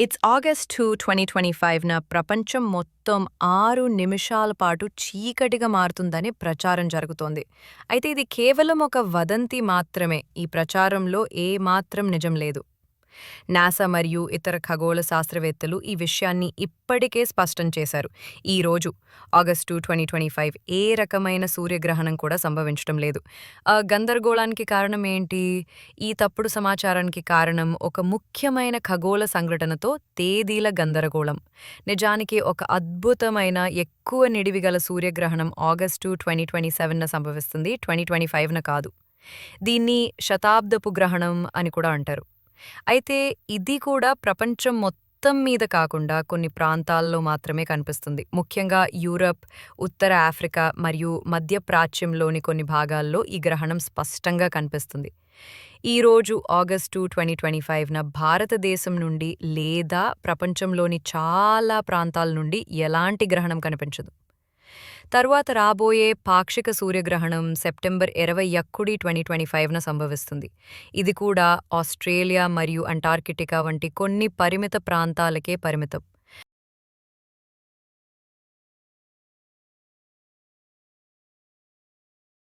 It's August two twenty twenty ఫైవ్న ప్రపంచం మొత్తం ఆరు నిమిషాల పాటు చీకటిగా మారుతుందని ప్రచారం జరుగుతోంది. అయితే ఇది కేవలం ఒక వదంతి మాత్రమే. ఈ ప్రచారంలో ఏ మాత్రం నిజం లేదు. నాసా మరియు ఇతర ఖగోళ శాస్త్రవేత్తలు ఈ విషయాన్ని ఇప్పటికే స్పష్టం చేశారు. ఈ రోజు ఆగస్టు ట్వంటీ ట్వంటీ ఫైవ్ ఏ రకమైన సూర్యగ్రహణం కూడా సంభవించడం లేదు. ఆ గందరగోళానికి కారణం ఏంటి? ఈ తప్పుడు సమాచారానికి కారణం ఒక ముఖ్యమైన ఖగోళ సంఘటనతో తేదీల గందరగోళం. నిజానికి ఒక అద్భుతమైన ఎక్కువ నిడివిగల సూర్యగ్రహణం ఆగస్టు ట్వంటీ ట్వంటీ సెవెన్న సంభవిస్తుంది ట్వంటీ ట్వంటీ ఫైవ్న కాదు. దీన్ని శతాబ్దపు గ్రహణం అని కూడా అంటారు. అయితే ఇది కూడా ప్రపంచం మొత్తం మీద కాకుండా కొన్ని ప్రాంతాల్లో మాత్రమే కనిపిస్తుంది. ముఖ్యంగా యూరప్ ఉత్తర ఆఫ్రికా మరియు మధ్య ప్రాచ్యంలోని కొన్ని భాగాల్లో ఈ గ్రహణం స్పష్టంగా కనిపిస్తుంది. ఈ రోజు ఆగస్టు ట్వంటీ ట్వంటీ ఫైవ్న భారతదేశం నుండి లేదా ప్రపంచంలోని చాలా ప్రాంతాల నుండి ఎలాంటి గ్రహణం కనిపించదు. తరువాత రాబోయే పాక్షిక సూర్యగ్రహణం సెప్టెంబర్ ఇరవై యక్కుడి ట్వంటీ ట్వంటీ ఫైవ్న సంభవిస్తుంది. ఇది కూడా ఆస్ట్రేలియా మరియు అంటార్కిటికా వంటి కొన్ని పరిమిత ప్రాంతాలకే పరిమితం.